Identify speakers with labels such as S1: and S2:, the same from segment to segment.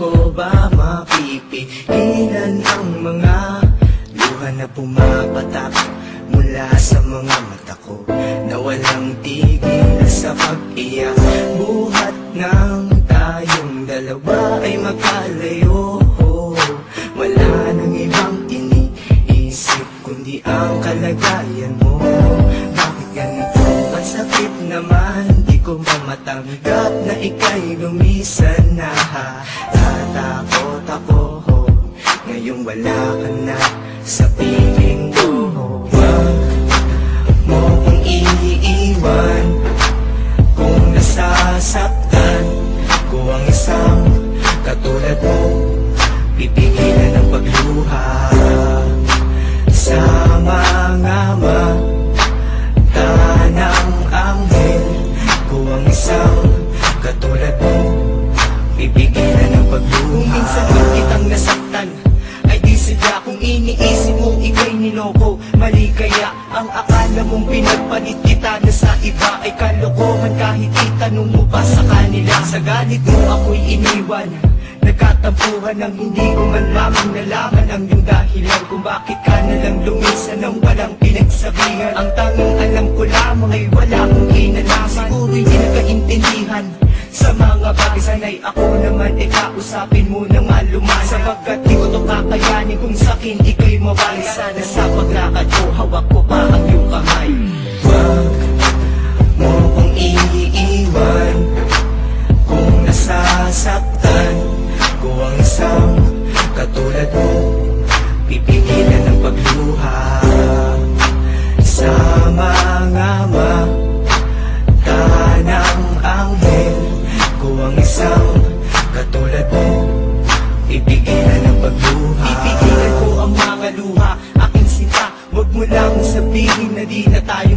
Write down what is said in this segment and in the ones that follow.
S1: ko ba mapipigilan ang mga luha na pumapatak mula sa mga mata ko Na walang tigil sa pag-iyak? Buhat ng tayong dalawa ay magkalayo Wala nang ibang iniisip kundi ang kalagayan mo. Bakit ganito? Ang sakit naman? Di ko mamatanggap na ika'y lumisan wala ka na pinagpalit kita na sa iba Ay kalokohan kahit itanong mo pa sa kanila. Sa galit ako'y iniwan Nagkatampuhan ng hindi ko man lamang nalaman ang iyong dahilan Kung bakit ka nalang lumisan ng walang pinagsabihan. Ang tanging alam ko lamang ay wala kong kinalaman. Siguro'y di nagkaintindihan sa mga bagay. Sanay ako naman e kausapin mo na maluman. Sapagkat di ko to kakayanin kung sakin ika'y mawali. Sana sa paglakad ko hawak ko pa ang iyong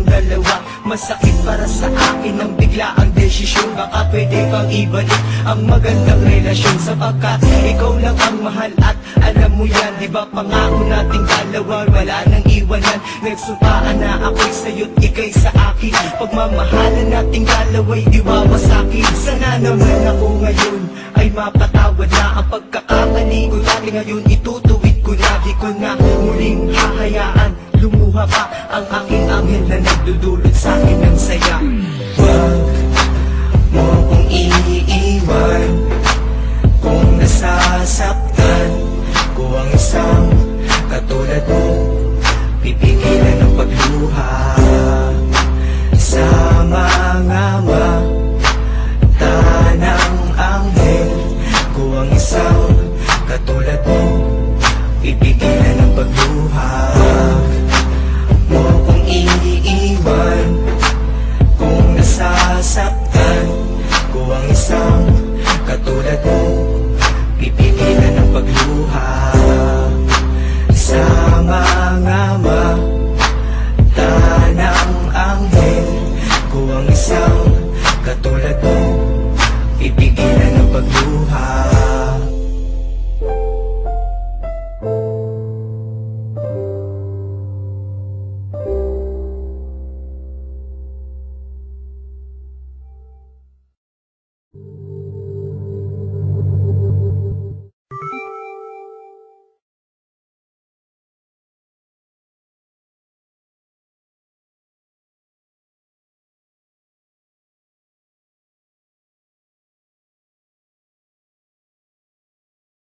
S1: tayong dalawa. Masakit para sa akin ang bigla ang desisyon. Baka pwede pang ibalik ang magandang relasyon. Sapagkat ikaw lang ang mahal at alam mo yan. Di ba pangako nating dalawa? Wala nang iwanan. Nagsumpaan na ako'y sa'yo't ika'y sa akin. Pagmamahalan nating dalawa'y di wawasakin Sana naman ako ngayon ay mapatawad na ang pagkakamali ko. Dati ngayon itutuwid ko na Di ko na anghel na isang katulad mo. Pipigilan ng pagluha Sa mga mata ng anghel. Ko ang isang katulad mo Pipigilan ng pagluha.